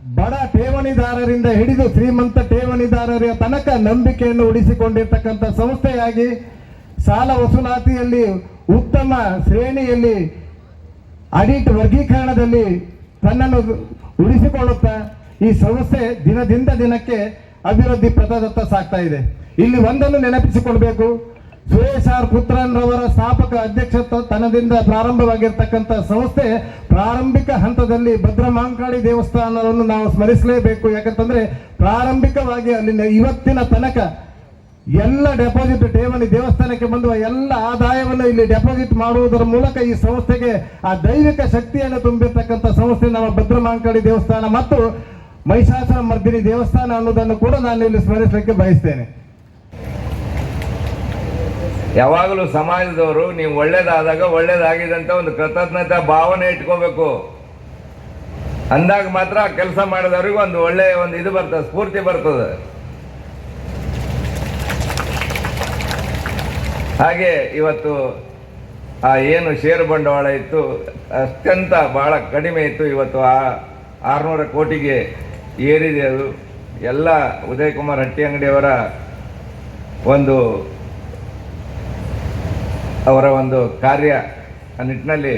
ಬಡ ಠೇವಣಿದಾರರಿಂದ ಹಿಡಿದು ಶ್ರೀಮಂತ ಠೇವಣಿದಾರರ ತನಕ ನಂಬಿಕೆಯನ್ನು ಉಳಿಸಿಕೊಂಡಿರ್ತಕ್ಕಂಥ ಸಂಸ್ಥೆಯಾಗಿ ಸಾಲ ವಸೂಲಾತಿಯಲ್ಲಿ ಉತ್ತಮ ಶ್ರೇಣಿಯಲ್ಲಿ ಆಡಿಟ್ ವರ್ಗೀಕರಣದಲ್ಲಿ ತನ್ನನ್ನು ಉಳಿಸಿಕೊಳ್ಳುತ್ತಾ ಈ ಸಂಸ್ಥೆ ದಿನದಿಂದ ದಿನಕ್ಕೆ ಅಭಿವೃದ್ಧಿ ಪಥದತ್ತ ಸಾಗ್ತಾ ಇದೆ. ಇಲ್ಲಿ ಒಂದನ್ನು ನೆನಪಿಸಿಕೊಳ್ಬೇಕು. ಸುರೇಶ್ ಆರ್ ಪುತ್ರನ್ರವರ ಸ್ಥಾಪಕ ಅಧ್ಯಕ್ಷತನದಿಂದ ಪ್ರಾರಂಭವಾಗಿರ್ತಕ್ಕಂಥ ಸಂಸ್ಥೆ ಪ್ರಾರಂಭಿಕ ಹಂತದಲ್ಲಿ ಭದ್ರಮಾಂಕಾಳಿ ದೇವಸ್ಥಾನವನ್ನು ನಾವು ಸ್ಮರಿಸಲೇಬೇಕು. ಯಾಕಂತಂದ್ರೆ ಪ್ರಾರಂಭಿಕವಾಗಿ ಅಲ್ಲಿನ ಇವತ್ತಿನ ತನಕ ಎಲ್ಲ ಡೆಪಾಸಿಟ್ ಠೇವಣಿ ದೇವಸ್ಥಾನಕ್ಕೆ ಬಂದುವ ಎಲ್ಲ ಆದಾಯವನ್ನು ಇಲ್ಲಿ ಡೆಪಾಸಿಟ್ ಮಾಡುವುದರ ಮೂಲಕ ಈ ಸಂಸ್ಥೆಗೆ ಆ ದೈವಿಕ ಶಕ್ತಿಯನ್ನು ತುಂಬಿರ್ತಕ್ಕಂಥ ಸಂಸ್ಥೆ ನಮ್ಮ ಭದ್ರಮಾಂಕಾಳಿ ದೇವಸ್ಥಾನ ಮತ್ತು ಮಹಿಷಾಸುರ ಮರ್ದಿನಿ ದೇವಸ್ಥಾನ ಅನ್ನೋದನ್ನು ಕೂಡ ನಾನು ಇಲ್ಲಿ ಸ್ಮರಿಸಲಿಕ್ಕೆ ಬಯಸ್ತೇನೆ. ಯಾವಾಗಲೂ ಸಮಾಜದವರು ನೀವು ಒಳ್ಳೇದಾದಾಗ ಒಳ್ಳೇದಾಗಿದಂತ ಒಂದು ಕೃತಜ್ಞತೆ ಭಾವನೆ ಇಟ್ಕೋಬೇಕು. ಅಂದಾಗ ಮಾತ್ರ ಕೆಲಸ ಮಾಡಿದವ್ರಿಗೆ ಒಂದು ಒಳ್ಳೆ ಒಂದು ಇದು ಬರ್ತದೆ, ಸ್ಫೂರ್ತಿ ಬರ್ತದೆ. ಹಾಗೆ ಇವತ್ತು ಆ ಏನು ಷೇರು ಬಂಡವಾಳ ಇತ್ತು, ಅತ್ಯಂತ ಬಹಳ ಕಡಿಮೆ ಇತ್ತು ಇವತ್ತು ಆ ಆರುನೂರ ಕೋಟಿಗೆ ಏರಿದೆ ಅದು. ಎಲ್ಲ ಉದಯ್ ಕುಮಾರ್ ಹಟ್ಟಿ ಅಂಗಡಿಯವರ ಒಂದು ಅವರ ಒಂದು ಕಾರ್ಯ ಆ ನಿಟ್ಟಿನಲ್ಲಿ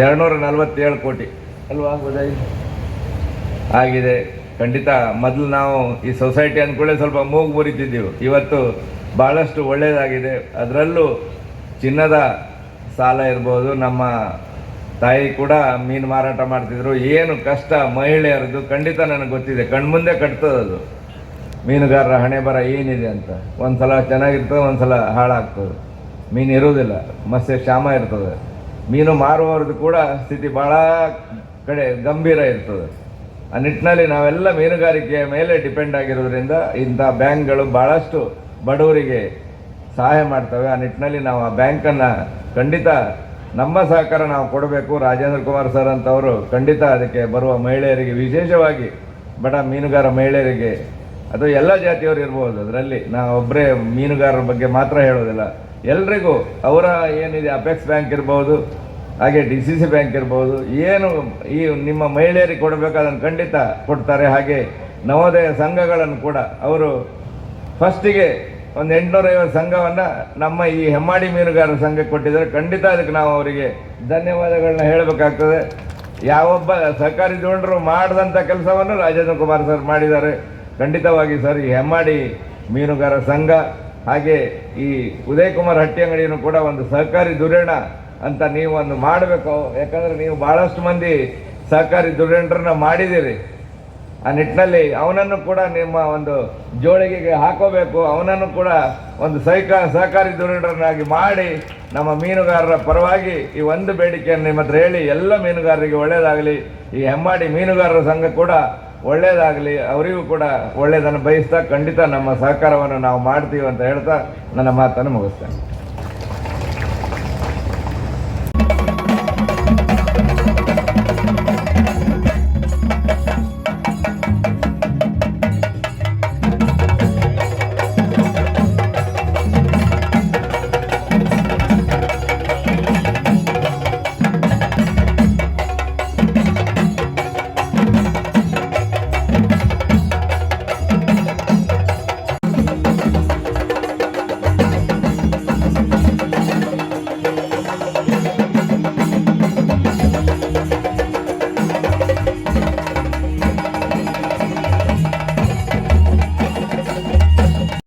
ಎರಡುನೂರ ನಲವತ್ತೇಳು ಕೋಟಿ ಅಲ್ವಾ ಆಗಿದೆ. ಖಂಡಿತ ಮೊದಲು ನಾವು ಈ ಸೊಸೈಟಿ ಅಂದ್ಕೊಳ್ಳೆ ಸ್ವಲ್ಪ ಮೂಗು ಮುರಿತಿದ್ದೀವಿ. ಇವತ್ತು ಭಾಳಷ್ಟು ಒಳ್ಳೆಯದಾಗಿದೆ ಅದರಲ್ಲೂ ಚಿನ್ನದ ಸಾಲ ಇರ್ಬೋದು. ನಮ್ಮ ತಾಯಿ ಕೂಡ ಮೀನು ಮಾರಾಟ ಮಾಡ್ತಿದ್ರು. ಏನು ಕಷ್ಟ ಮಹಿಳೆಯರದ್ದು ಖಂಡಿತ ನನಗೆ ಗೊತ್ತಿದೆ. ಕಣ್ಮುಂದೆ ಕಟ್ತದದು. ಮೀನುಗಾರರ ಹಣೆ ಬರ ಏನಿದೆ ಅಂತ. ಒಂದ್ಸಲ ಚೆನ್ನಾಗಿರ್ತದೆ, ಒಂದ್ಸಲ ಹಾಳಾಗ್ತದೆ. ಮೀನು ಇರುವುದಿಲ್ಲ, ಮತ್ಸ್ಯ ಕ್ಷಾಮ ಇರ್ತದೆ. ಮೀನು ಮಾರುವವ್ರದ್ದು ಕೂಡ ಸ್ಥಿತಿ ಭಾಳ ಕಡೆ ಗಂಭೀರ ಇರ್ತದೆ. ಆ ನಿಟ್ಟಿನಲ್ಲಿ ನಾವೆಲ್ಲ ಮೀನುಗಾರಿಕೆಯ ಮೇಲೆ ಡಿಪೆಂಡ್ ಆಗಿರೋದ್ರಿಂದ ಇಂಥ ಬ್ಯಾಂಕ್ಗಳು ಭಾಳಷ್ಟು ಬಡವರಿಗೆ ಸಹಾಯ ಮಾಡ್ತವೆ. ಆ ನಿಟ್ಟಿನಲ್ಲಿ ನಾವು ಆ ಬ್ಯಾಂಕನ್ನು ಖಂಡಿತ ನಮ್ಮ ಸಹಕಾರ ನಾವು ಕೊಡಬೇಕು. ರಾಜೇಂದ್ರ ಕುಮಾರ್ ಸರ್ ಅಂತವರು ಖಂಡಿತ ಅದಕ್ಕೆ ಬರುವ ಮಹಿಳೆಯರಿಗೆ ವಿಶೇಷವಾಗಿ ಬಡ ಮೀನುಗಾರ ಮಹಿಳೆಯರಿಗೆ ಅದು ಎಲ್ಲ ಜಾತಿಯವರು ಇರ್ಬೋದು, ಅದರಲ್ಲಿ. ನಾವು ಒಬ್ಬರೇ ಮೀನುಗಾರರ ಬಗ್ಗೆ ಮಾತ್ರ ಹೇಳೋದಿಲ್ಲ. ಎಲ್ರಿಗೂ ಅವರ ಏನಿದೆ ಅಪೆಕ್ಸ್ ಬ್ಯಾಂಕ್ ಇರ್ಬೋದು, ಹಾಗೆ ಡಿ ಸಿ ಸಿ ಬ್ಯಾಂಕ್ ಇರ್ಬೋದು, ಏನು ಈ ನಿಮ್ಮ ಮಹಿಳೆಯರಿಗೆ ಕೊಡಬೇಕು ಅದನ್ನು ಖಂಡಿತ ಕೊಡ್ತಾರೆ. ಹಾಗೆ ನವೋದಯ ಸಂಘಗಳನ್ನು ಕೂಡ ಅವರು ಫಸ್ಟಿಗೆ ಒಂದು ಎಂಟುನೂರೈವತ್ತು ಸಂಘವನ್ನು ನಮ್ಮ ಈ ಹೆಮ್ಮಾಡಿ ಮೀನುಗಾರರ ಸಂಘಕ್ಕೆ ಕೊಟ್ಟಿದ್ದಾರೆ. ಖಂಡಿತ ಅದಕ್ಕೆ ನಾವು ಅವರಿಗೆ ಧನ್ಯವಾದಗಳನ್ನ ಹೇಳಬೇಕಾಗ್ತದೆ. ಯಾವೊಬ್ಬ ಸರ್ಕಾರಿ ಜೋಡರು ಮಾಡಿದಂಥ ಕೆಲಸವನ್ನು ರಾಜೇಂದ್ರ ಕುಮಾರ್ ಸರ್ ಮಾಡಿದ್ದಾರೆ. ಖಂಡಿತವಾಗಿ ಸರ್, ಈ ಹೆಮ್ಮಾಡಿ ಮೀನುಗಾರ ಸಂಘ ಹಾಗೆ ಈ ಉದಯ್ ಕುಮಾರ್ ಹಟ್ಟಿ ಅಂಗಡಿಯನ್ನು ಕೂಡ ಒಂದು ಸಹಕಾರಿ ದುರೇಣ ಅಂತ ನೀವು ಒಂದು ಮಾಡಬೇಕು. ಯಾಕಂದ್ರೆ ನೀವು ಬಹಳಷ್ಟು ಮಂದಿ ಸಹಕಾರಿ ದುರೇಣರನ್ನ ಮಾಡಿದ್ದೀರಿ. ಆ ನಿಟ್ಟಿನಲ್ಲಿ ಅವನನ್ನು ಕೂಡ ನಿಮ್ಮ ಒಂದು ಜೋಳಿಗೆಗೆ ಹಾಕೋಬೇಕು. ಅವನನ್ನು ಕೂಡ ಒಂದು ಸಹಕ, ಸಹಕಾರಿ ದುರೇಣರನ್ನಾಗಿ ಮಾಡಿ ನಮ್ಮ ಮೀನುಗಾರರ ಪರವಾಗಿ ಈ ಒಂದು ಬೇಡಿಕೆಯನ್ನು ನಿಮ್ಮ ಹತ್ರ ಹೇಳಿ ಎಲ್ಲ ಮೀನುಗಾರರಿಗೆ ಒಳ್ಳೆಯದಾಗಲಿ. ಈ ಹೆಮ್ಮಾಡಿ ಮೀನುಗಾರರ ಸಂಘ ಕೂಡ ಒಳ್ಳೆಯದಾಗಲಿ ಅವರಿಗೂ ಕೂಡ ಒಳ್ಳೆಯದನ್ನು ಬಯಸ್ತಾ ಖಂಡಿತ ನಮ್ಮ ಸಹಕಾರವನ್ನು ನಾವು ಮಾಡ್ತೀವಿ ಅಂತ ಹೇಳ್ತಾ ನನ್ನ ಮಾತನ್ನು ಮುಗಿಸ್ತೇನೆ.